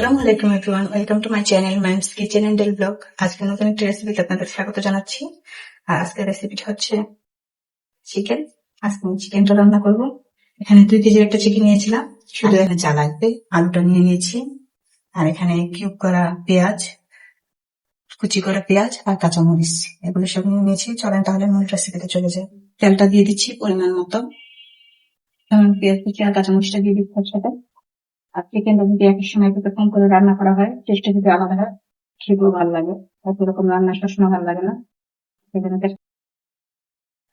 আলাইকুম everyone welcome to my channel mam's kitchen and del blog আজকে নতুন একটা রেসিপিতে আপনাদের স্বাগত জানাচ্ছি। আর আজকের রেসিপিটা হচ্ছে চিকেন আজকে আমি চিকেনটা রান্না করব। এখানে দুই কেজির একটা চিকেন নিয়েছিলাম। শুধু এখানে চা লাগবে, আলুটা নিয়ে নিয়েছি। আর এখানে কিউব করা পেঁয়াজ, কুচি করা পেঁয়াজ আর কাঁচামরিচ। এগুলো সব নিয়ে নিয়েছি। চলেন তাহলে মূল রেসিপিতে চলে যাই। তেলটা দিয়ে দিচ্ছি পরিমাণ মতো। পেঁয়াজ কুচি আর কাঁচামরিচটা দিয়ে দিচ্ছি তার চিকেনটা যদি একই সময় থেকে কম করে রান্না করা হয় টেস্টটা যদি আলাদা হয় খেতেও ভালো লাগে। একই রকম রান্না সবসময় ভালো লাগে না। সেজন্য চেষ্টা-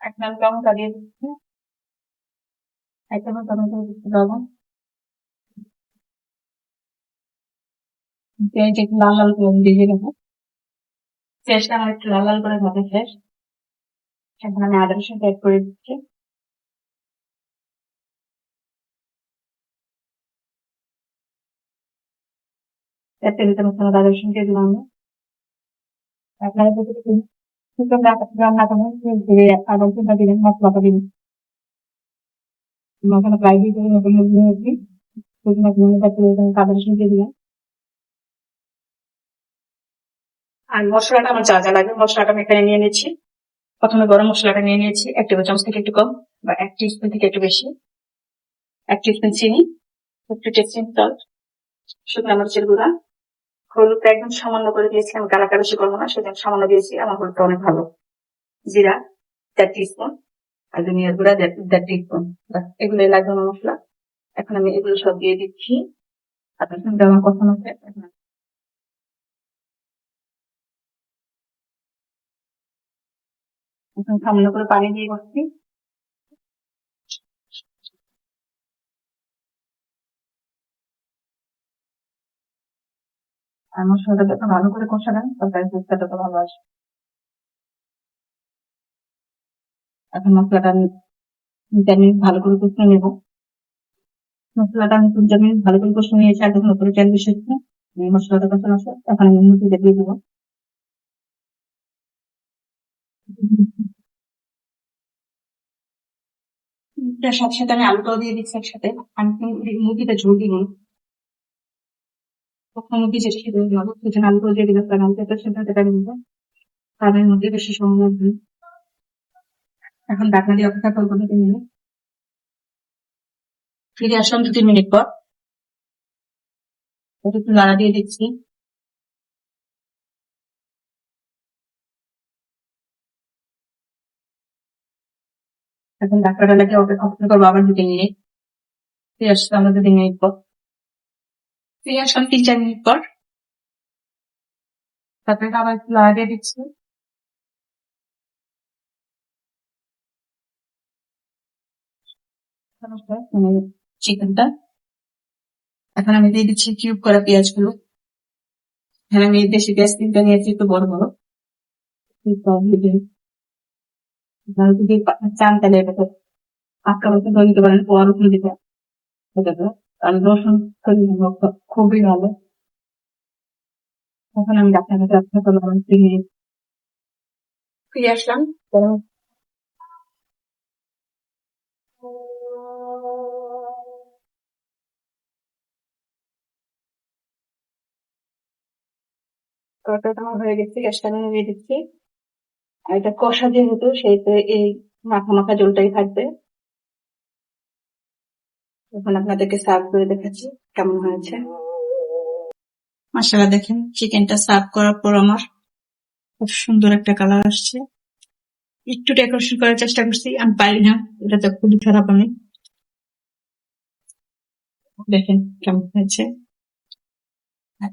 এক নাম লবণটা দিয়ে দিচ্ছি। এক লবণ। পেঁয়াজ একটু লাল লাল করে ভেজে নেব। পেঁয়াজটা আমার একটু লাল লাল করে ভাজা শেষ। এখন আমি আদা রসুন অ্যাড করে দিচ্ছি। আদা রসুন দিয়ে দিলাম আর মশলাটা আমার যা যা লাগে মশলাটা আমি এখানে নিয়ে নিয়েছি প্রথমে গরম মশলাটা নিয়ে নিয়েছি, এক টেবিল চামচ থেকে একটু কম বা এক টিস্পুন থেকে একটু বেশি। এক টিস্পুন চিনি, একটু টেস্টিং সল্ট, শুকনো মরিচের গুঁড়া হলুদটা একদম সামান্য করে দিয়েছি আমি কালাকা বেশি করব না সেদিন সামান্য দিয়েছি, আমার হলুদটা অনেক ভালো। জিরা, দেড় টিস্পুন আর ধনিয়ার গুঁড়া দেড় টিস্পুন এগুলো লাগবে আমার মশলা। এখন আমি এগুলো সব দিয়ে দিচ্ছি। আপনার সঙ্গে আমার কথা মতো এখন সামান্য করে পানি দিয়ে করছি। আর মশলাটা যত ভালো করে কষাবেন তরকারি টেস্টটা তত ভালো আসবে। এখন মশলাটা তিন মিনিট ভালো করে কষিয়ে নেব। মশলাটা আমি তিন মিনিট ভালো করে কষিয়ে নিয়েছি আর যখন উপরে তেল বেশি মশলাটা কষানো আছে, এখন আমি মুরগিটা দিয়ে দেবো। সাথে সাথে আমি আলুটাও দিয়ে দিচ্ছি একসাথে। আমি মুরগিটা ঝোল দিব দিয়ে দিলাম কারণ আলুটা সেটা সেটা নিব। তাদের মধ্যে বেশি সময় লাগবে এখন দিয়ে অপেক্ষা করব তিন মিনিট। ফিরে আসলাম দু তিন মিনিট পর। ওটা একটু নাড়া দিয়ে দিচ্ছি। এখন লাগিয়ে অপেক্ষা করব আবার দু তিন মিনিট। ফিরে আসলাম আমরা দু তিন মিনিট পর। ফিরে আসলাম তিন চার মিনিট পর আবার একটু দিয়ে দিচ্ছি চিকেনটা এখন আমি দিয়ে দিচ্ছি কিউব করা পেঁয়াজগুলো এখানে আমি দেশি পেঁয়াজ তিনটা নিয়েছি একটু বড় বড় চান তাহলে এটাকে আটকা বছর দিতে পারেন রসুন দিতে কারণ রসুন খুবই ভালো। তখন আমি ডাক্তার কাছে আসতে করলাম ফিরে ফিরে আসলাম তরকারিটা হয়ে গেছে, গ্যাসটা নিভিয়ে দিচ্ছি আর এটা কষা যেহেতু সেইতে এই মাখা মাখা জলটাই থাকবে। এখন আপনাদেরকে সার্ভ করে দেখাচ্ছি কেমন হয়েছে। মাসালা দেখেন চিকেনটা সার্ভ করার পর আমার খুব সুন্দর একটা কালার আসছে। একটু ডেকোরেশন করার চেষ্টা করছি, আমি পারি না, এটা তো খুবই খারাপ আমি। দেখেন কেমন হয়েছে।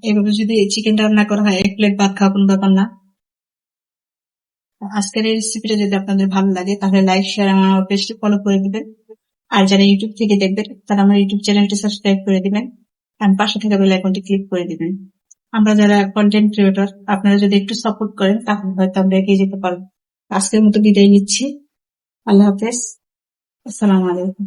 এভাবে যদি এই চিকেনটা রান্না করা হয়, এক প্লেট ভাত খাওয়া কোনো ব্যাপার না। আজকের এই রেসিপিটা যদি আপনাদের ভালো লাগে, তাহলে লাইক শেয়ার আমার পেজটি ফলো করে দিবেন। আর যারা ইউটিউব থেকে দেখবেন, তারা আমার ইউটিউব চ্যানেলটি সাবস্ক্রাইব করে দিবেন আর পাশে থাকা বেল আইকনটি ক্লিক করে দিবেন। আমরা যারা কন্টেন্ট ক্রিয়েটর আপনারা যদি একটু সাপোর্ট করেন, তাহলে হয়তো আমরা এগিয়ে যেতে পারব। আজকের মতো বিদায় নিচ্ছি। আল্লাহ হাফেজ। আসসালামু আলাইকুম।